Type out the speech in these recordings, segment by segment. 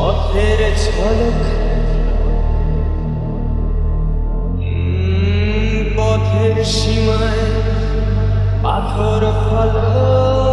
পথের ঝলক। পথের সীমায় পাথর ফলক।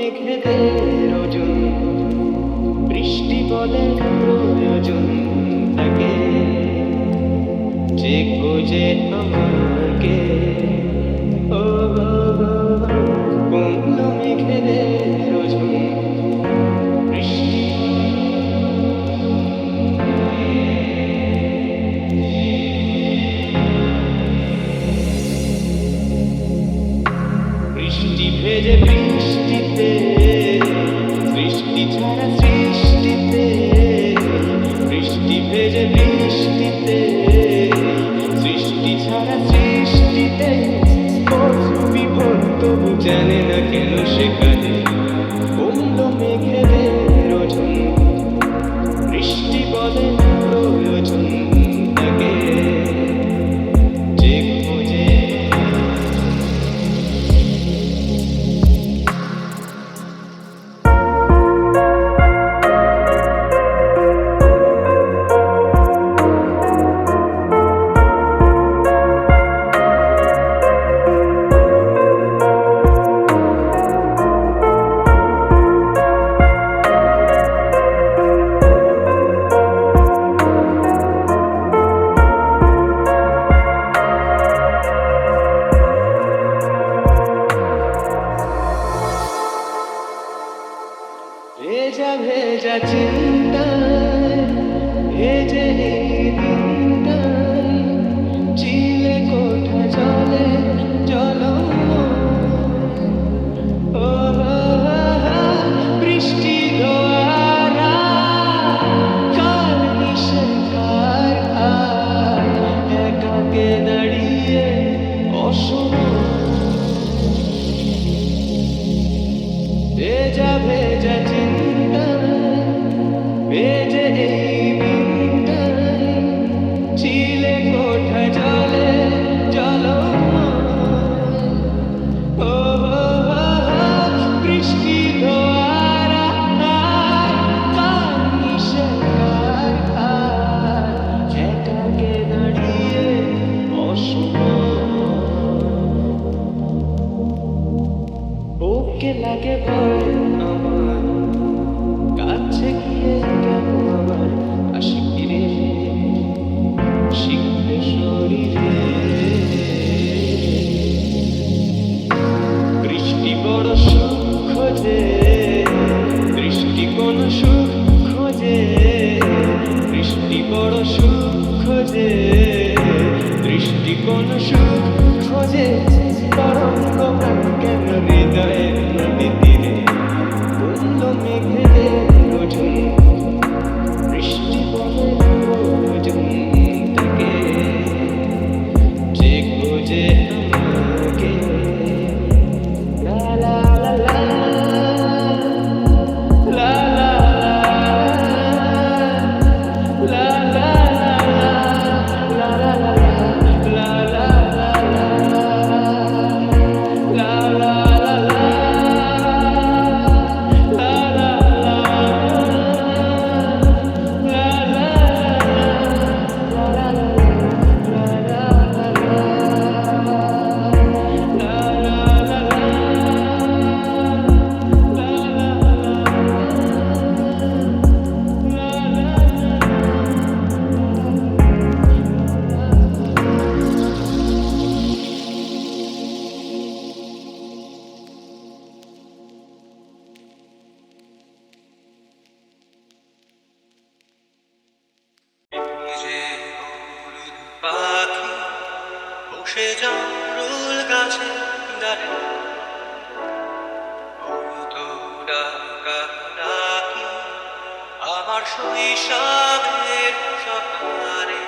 মেঘেদের ওজন, বৃষ্টি বলের প্রয়োজন তাকে। যে খোঁজে আমাকে, ও বন্ধু মেঘেদের ওজন, বৃষ্টি বৃষ্টি ভেজে বৃষ্টি আমার শৈশবের স্বপ্নারে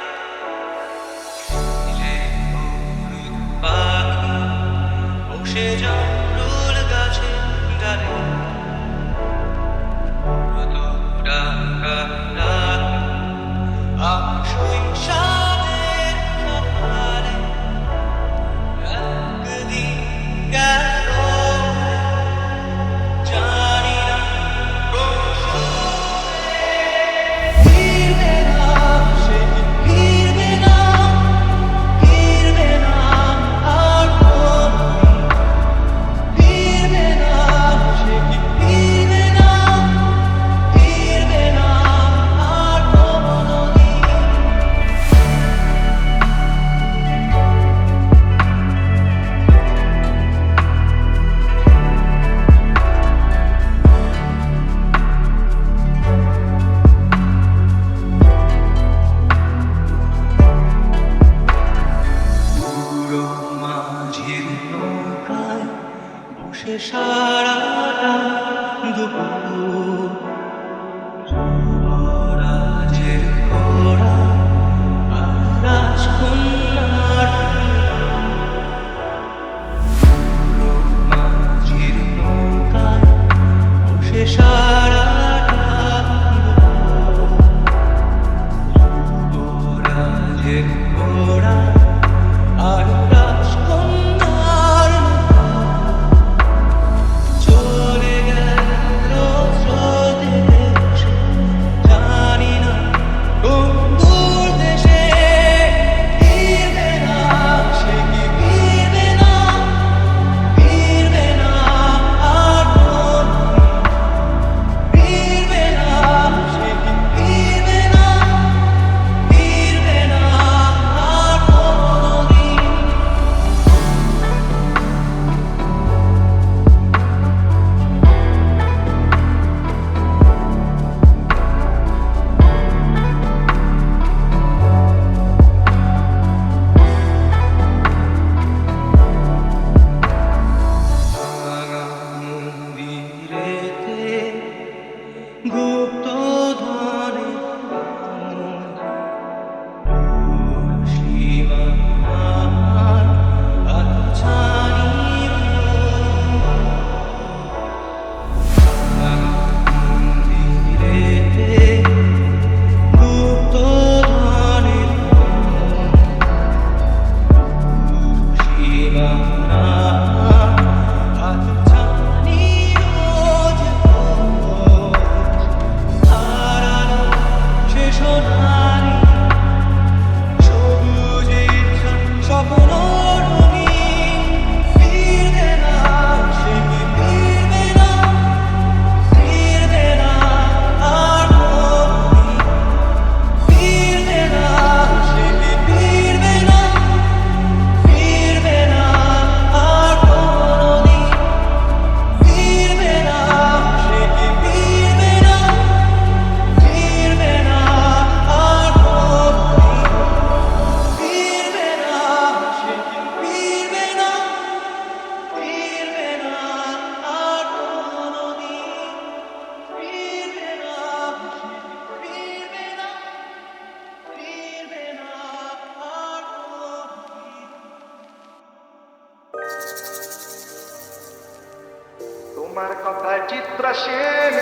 তোমার কথা চিত্র সেন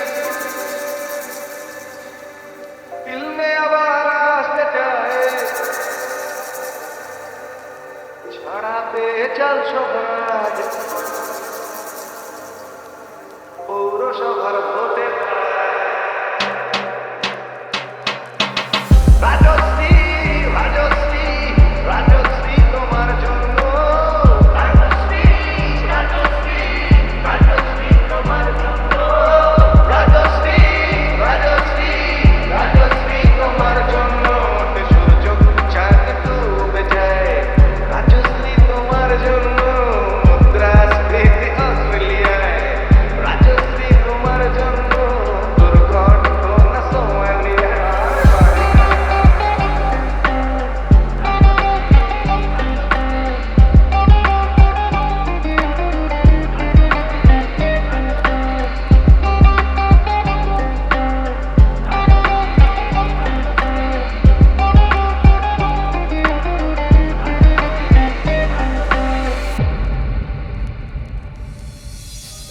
ফিল্মে আবার আসতে চায়। ছড়াতে চাল সমাজ। পৌরসভার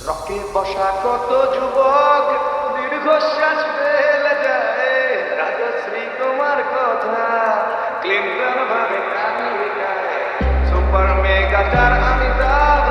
রকে বসা কত যুবক, দীর্ঘশ্বাস ফেলে যায়। রাজশ্রী তোমার কথা ক্লিন্টার ভাবে কানে গায় সুপার মেগা আমি তার